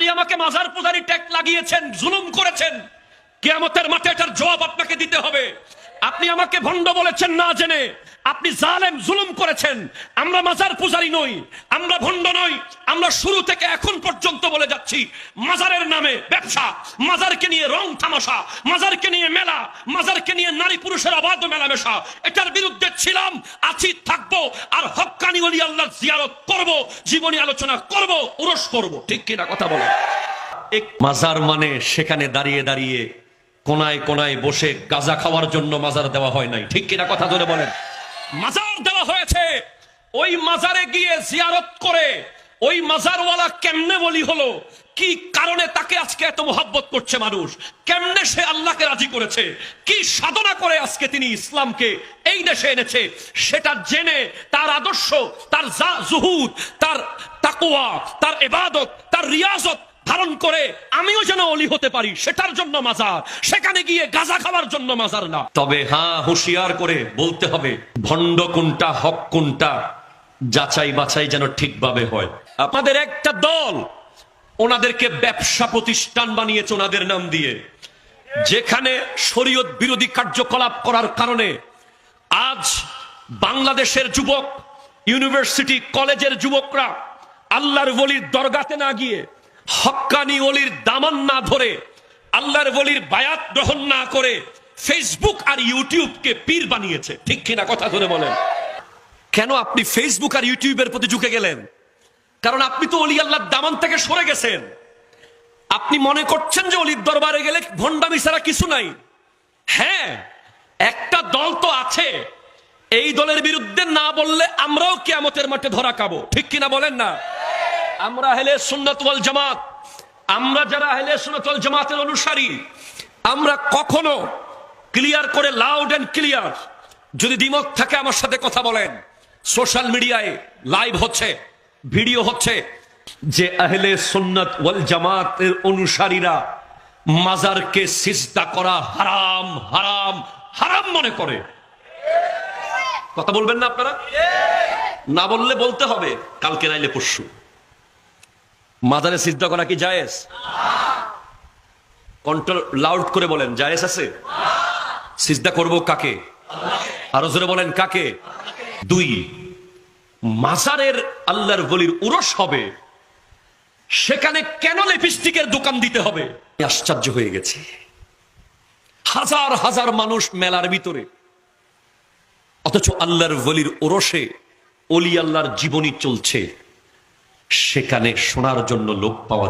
আপনি আমাকে মাজার পূজারি ট্যাগ লাগিয়েছেন, জুলুম করেছেন। কেয়ামতের মাঠে এটার জবাব আপনাকে দিতে হবে। আপনি আমাকে ভণ্ড বলেছেন না জেনে। আপনি জালেম, জুলুম করেছেন। আমরা মাজার পূজারি নই, আমরা ভণ্ড নই, আমরা শুরু থেকে এখন পর্যন্ত বলে যাচ্ছি, মাজারের নামে ব্যবসা, মাজারকে নিয়ে রং তামাশা, মাজারকে নিয়ে মেলা, মাজারকে নিয়ে নারী পুরুষের অবাধ মেলামেশা। এটার বিরুদ্ধে ছিলাম, আছি, থাকব, আর হক্কানি অলি আল্লাহ জিয়ারত করব, জীবনী আলোচনা করব, উরস করব। ঠিক কিনা কথা বলে মাজার মানে সেখানে দাঁড়িয়ে দাঁড়িয়ে কোনায় কোনায় বসে গাজা খাওয়ার জন্য মাজার দেওয়া হয় নাই। ঠিক কিনা কথা ধরে বলেন। মাজার দেওয়া হয়েছে। ওই মাজারে গিয়ে জিয়ারত করে, ওই মাজারওয়ালা কেমনে বলি হলো? কি কারণে তাকে আজকে এত মোহাব্বত করছে মানুষ? কেমনে সে আল্লাহকে রাজি করেছে? কি সাধনা করে আজকে তিনি ইসলামকে এই দেশে এনেছে? সেটা জেনে তার আদর্শ, তার জুহুদ তার তাকুয়া তার এবাদত তার রিয়াজত ধারণ করে আমিও যেন অলি হতে পারি, সেটার জন্য মাজার। সেখানে গিয়ে গাজা খাওয়ার জন্য মাজার না। তবে হ্যাঁ হুঁশিয়ার করে বলতে হবে, ভণ্ড কোনটা, হক কোনটা, যাচাই বাছাই যেন ঠিকভাবে হয়। আপনাদের একটা দল, ওনাদেরকে ব্যবসা প্রতিষ্ঠান বানিয়েছে ওনাদের নাম দিয়ে। যেখানে শরীয়ত বিরোধী কার্যকলাপ করার কারণে আজ বাংলাদেশের যুবক, ইউনিভার্সিটি কলেজের যুবকরা, আল্লাহর বলির দরগাতে না গিয়ে হক্কানি অলির দামান না ধরে, আল্লাহর বলির বায়াত গ্রহণ না করে ফেসবুক আর ইউটিউবকে পীর বানিয়েছে। ঠিক কিনা কথা ধরে বলেন। কেন আপনি ফেসবুক আর ইউটিউবের প্রতি ঝুঁকে গেলেন? কারণ আপনি তো অলি আল্লাহর দামান থেকে সরে গেছেন। আপনি মনে করছেন যে অলির দরবারে গেলে ভণ্ডামি ছাড়া কিছু নাই। হ্যাঁ একটা দল তো আছে। এই দলের বিরুদ্ধে না বললে আমরাও কেয়ামতের মাঠে ধরা খাব। ঠিক কিনা বলেন না? আমরা হেলে সুন্নত ওয়াল জামাত, আমরা যারা হেলে সুন্নত ওয়াল জামাতের অনুসারী, আমরা কখনো ক্লিয়ার করে লাউড এন্ড ক্লিয়ার যদি দ্বিমত থাকে আমার সাথে কথা বলেন। সোশ্যাল মিডিয়ায় লাইভ হচ্ছে, ভিডিও হচ্ছে যে আহলে সুন্নত ওয়াল জামাতের অনুসারীরা মাজারকে সিজদা করা হারাম হারাম হারাম মনে করে। কথা বলবেন না আপনারা? না বললে বলতে হবে, কালকে নাইলে পরশু। মাজারে সিদ্ধ করা কি জায়েজ? কন্ট্রোল লাউড করে বলেন, জায়েজ আছে? সিজদা করব কাকে? আরও জোরে বলেন, কাকে? দুই, মাজারের আল্লাহর বলির উরস হবে, সেখানে কেন লিপস্টিকের দোকান দিতে হবে? আশ্চর্য হয়ে গেছে। হাজার হাজার মানুষ মেলার ভিতরে, অথচ আল্লাহর বলির ওরসে অলি আল্লাহর জীবনী চলছে। সেখানে শোনার জন্য লোক পাওয়া